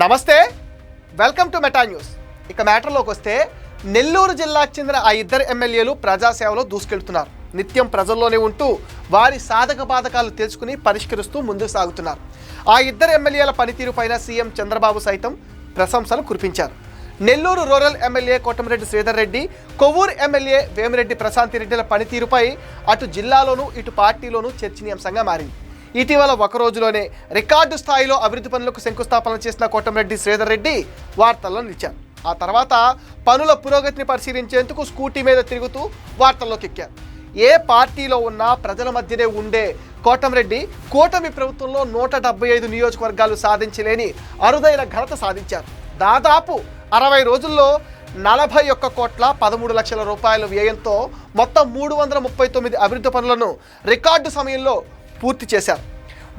నమస్తే. Welcome to meta news ఇక మ్యాటర్లోకి వస్తే నెల్లూరు జిల్లాకు చెందిన ఆ ఇద్దరు ఎమ్మెల్యేలు ప్రజాసేవలో దూసుకెళ్తున్నారు. నిత్యం ప్రజల్లోనే ఉంటూ వారి సాధక బాధకాలు తెలుసుకుని పరిష్కరిస్తూ ముందుకు సాగుతున్నారు. ఆ ఇద్దరు ఎమ్మెల్యేల పనితీరుపైన సీఎం చంద్రబాబు సైతం ప్రశంసలు కురిపించారు. Nellore rural MLA Kotamreddy Sridhar Reddy Kovvur MLA Vemireddy Prashanthi రెడ్డిల పనితీరుపై అటు జిల్లాలోనూ ఇటు పార్టీలోనూ చర్చనీయాంశంగా మారింది. ఇటీవల ఒక రోజులోనే రికార్డు స్థాయిలో అభివృద్ధి పనులకు శంకుస్థాపన చేసిన కోటమిరెడ్డి శ్రీధర్ రెడ్డి వార్తల్లో నిలిచారు. ఆ తర్వాత పనుల పురోగతిని పరిశీలించేందుకు స్కూటీ మీద తిరుగుతూ వార్తల్లోకి ఎక్కారు. ఏ పార్టీలో ఉన్నా ప్రజల మధ్యనే ఉండే కోటమిరెడ్డి కూటమి ప్రభుత్వంలో నూట డెబ్బై ఐదు నియోజకవర్గాలు సాధించలేని అరుదైన ఘనత సాధించారు. దాదాపు అరవై రోజుల్లో నలభై ఒక్క కోట్ల పదమూడు లక్షల రూపాయల వ్యయంతో మొత్తం మూడు వందల ముప్పై తొమ్మిది అభివృద్ధి పనులను రికార్డు సమయంలో పూర్తి చేశారు.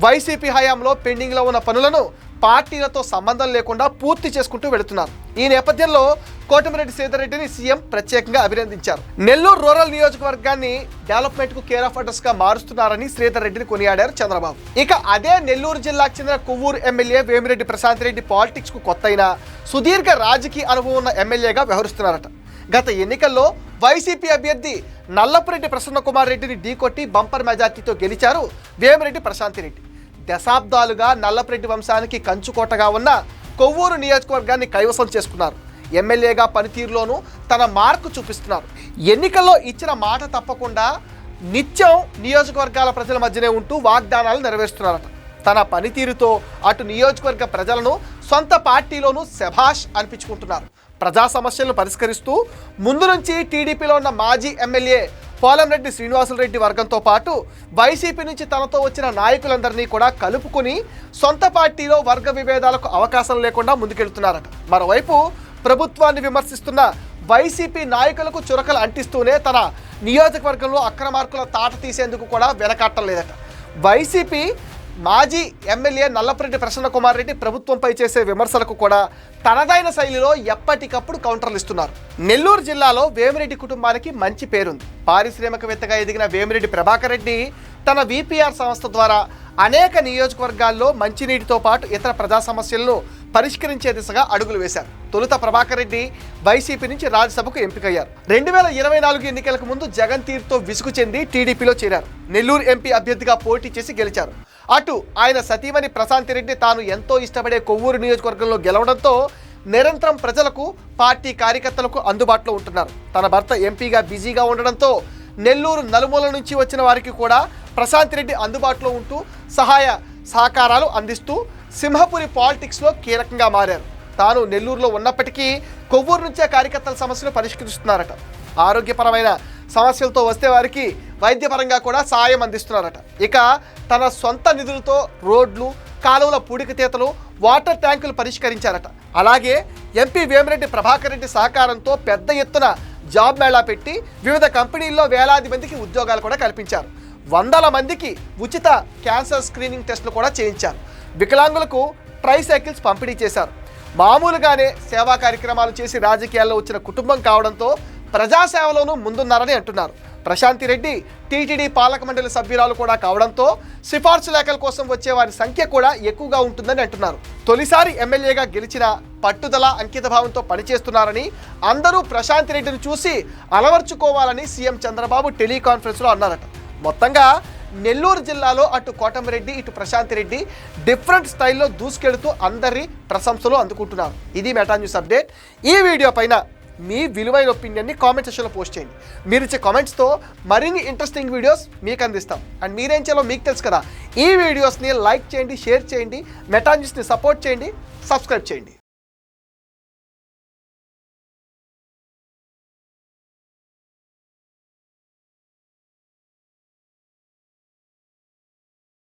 వైసీపీ హయాంలో పెండింగ్లో ఉన్న పనులను పార్టీలతో సంబంధం లేకుండా పూర్తి చేసుకుంటూ వెళుతున్నారు. ఈ నేపథ్యంలో కోటమిరెడ్డి సీతారెడ్డిని సీఎం ప్రత్యేకంగా అభినందించారు. నెల్లూరు రూరల్ నియోజకవర్గాన్ని డెవలప్మెంట్కు కేర్ ఆఫ్ అడ్రస్గా మారుస్తున్నారని శ్రీధర్రెడ్డిని కొనియాడారు చంద్రబాబు. ఇక అదే నెల్లూరు జిల్లాకు చెందిన కొవ్వూరు ఎమ్మెల్యే వేమిరెడ్డి ప్రశాంత్ రెడ్డి పాలిటిక్స్కు కొత్త అయినా సుదీర్ఘ రాజకీయ అనుభవం ఉన్న ఎమ్మెల్యేగా వ్యవహరిస్తున్నారట. గత ఎన్నికల్లో వైసీపీ అభ్యర్థి నల్లపురెడ్డి ప్రసన్న కుమార్ రెడ్డిని ఢీకొట్టి బంపర్ మెజార్టీతో గెలిచారు వేమిరెడ్డి ప్రశాంతి రెడ్డి. దశాబ్దాలుగా నల్లపురెడ్డి వంశానికి కంచుకోటగా ఉన్న కొవ్వూరు నియోజకవర్గాన్ని కైవసం చేసుకున్నారు. ఎమ్మెల్యేగా పనితీరులోనూ తన మార్కు చూపిస్తున్నారు. ఎన్నికల్లో ఇచ్చిన మాట తప్పకుండా నిత్యం నియోజకవర్గాల ప్రజల మధ్యనే ఉంటూ వాగ్దానాలు నెరవేరుస్తున్నారట. తన పనితీరుతో అటు నియోజకవర్గ ప్రజలను సొంత పార్టీలోనూ శభాష్ అనిపించుకుంటున్నారు. ప్రజా సమస్యలను పరిష్కరిస్తూ ముందు నుంచి టీడీపీలో ఉన్న మాజీ ఎమ్మెల్యే పోలంరెడ్డి శ్రీనివాసులరెడ్డి వర్గంతో పాటు వైసీపీ నుంచి తనతో వచ్చిన నాయకులందరినీ కూడా కలుపుకుని సొంత పార్టీలో వర్గ విభేదాలకు అవకాశం లేకుండా ముందుకెళ్తున్నారట. మరోవైపు ప్రభుత్వాన్ని విమర్శిస్తున్న వైసీపీ నాయకులకు చురకలు అంటిస్తూనే తన నియోజకవర్గంలో అక్రమార్కుల తాట తీసేందుకు కూడా వెనకాటం లేదట. వైసీపీ మాజీ ఎమ్మెల్యే నల్లపురెడ్డి ప్రసన్న కుమార్ రెడ్డి ప్రభుత్వంపై చేసే విమర్శలకు కూడా తనదైన శైలిలో ఎప్పటికప్పుడు కౌంటర్లు ఇస్తున్నారు. నెల్లూరు జిల్లాలో వేమిరెడ్డి కుటుంబానికి మంచి పేరుంది. పారిశ్రామికవేత్తగా ఎదిగిన వేమిరెడ్డి ప్రభాకర్ రెడ్డి తన విపిఆర్ సంస్థ ద్వారా అనేక నియోజకవర్గాల్లో మంచినీటితో పాటు ఇతర ప్రజా సమస్యలను పరిష్కరించే దిశగా అడుగులు వేశారు. తొలుత ప్రభాకర్ రెడ్డి వైసీపీ నుంచి రాజ్యసభకు ఎంపికయ్యారు. రెండు వేల ఇరవై నాలుగు ఎన్నికలకు ముందు జగన్ తీరుతో విసుగు చెంది టీడీపీలో చేరారు. నెల్లూరు ఎంపీ అభ్యర్థిగా పోటీ చేసి గెలిచారు. అటు ఆయన సతీమణి ప్రశాంతి రెడ్డి తాను ఎంతో ఇష్టపడే కొవ్వూరు నియోజకవర్గంలో గెలవడంతో నిరంతరం ప్రజలకు పార్టీ కార్యకర్తలకు అందుబాటులో ఉంటున్నారు. తన భర్త ఎంపీగా బిజీగా ఉండడంతో నెల్లూరు నలుమూల నుంచి వచ్చిన వారికి కూడా ప్రశాంత్ రెడ్డి అందుబాటులో ఉంటూ సహాయ సహకారాలు అందిస్తూ సింహపురి పాలిటిక్స్లో కీలకంగా మారారు. తాను నెల్లూరులో ఉన్నప్పటికీ కొవ్వూరు నుంచే కార్యకర్తల సమస్యలు పరిష్కరిస్తున్నారట. ఆరోగ్యపరమైన సమస్యలతో వస్తే వారికి వైద్యపరంగా కూడా సాయం అందిస్తున్నారట. ఇక తన సొంత నిధులతో రోడ్లు కాలువల పూడికతీతలు వాటర్ ట్యాంకులు పరిష్కరించారట. అలాగే ఎంపీ వేమిరెడ్డి ప్రభాకర్ రెడ్డి సహకారంతో పెద్ద ఎత్తున జాబ్ మేళా పెట్టి వివిధ కంపెనీల్లో వేలాది మందికి ఉద్యోగాలు కూడా కల్పించారు. వందల మందికి ఉచిత క్యాన్సర్ స్క్రీనింగ్ టెస్టులు కూడా చేయించారు. వికలాంగులకు ట్రై సైకిల్స్ పంపిణీ చేశారు. మామూలుగానే సేవా కార్యక్రమాలు చేసి రాజకీయాల్లో వచ్చిన కుటుంబం కావడంతో ప్రజాసేవలోనూ ముందున్నారని అంటున్నారు. ప్రశాంతి రెడ్డి టీటీడీ పాలక మండలి సభ్యురాలు కూడా కావడంతో సిఫార్సు లేఖల కోసం వచ్చే వారి సంఖ్య కూడా ఎక్కువగా ఉంటుందని అంటున్నారు. తొలిసారి ఎమ్మెల్యేగా గెలిచిన పట్టుదల అంకితభావంతో పనిచేస్తున్నారని అందరూ ప్రశాంతి రెడ్డిని చూసి అలవర్చుకోవాలని సీఎం చంద్రబాబు టెలికాన్ఫరెన్స్లో అన్నారట. మొత్తంగా నెల్లూరు జిల్లాలో అటు కోటమిరెడ్డి ఇటు ప్రశాంత్ రెడ్డి డిఫరెంట్ స్టైల్లో దూసుకెడుతూ అందరి ప్రశంసలు అందుకుంటున్నారు. ఇది మెటా న్యూస్ అప్డేట్. ఈ వీడియో పైన మీ విలువైన ఒపీనియన్ని కామెంట్ సెక్షన్లో పోస్ట్ చేయండి. మీరు ఇచ్చే కామెంట్స్తో మరిన్ని ఇంట్రెస్టింగ్ వీడియోస్ మీకు అందిస్తాం. అండ్ మీరేం చేయాలో మీకు తెలుసు కదా. ఈ వీడియోస్ని లైక్ చేయండి షేర్ చేయండి మెటా న్యూస్ని సపోర్ట్ చేయండి సబ్స్క్రైబ్ చేయండి.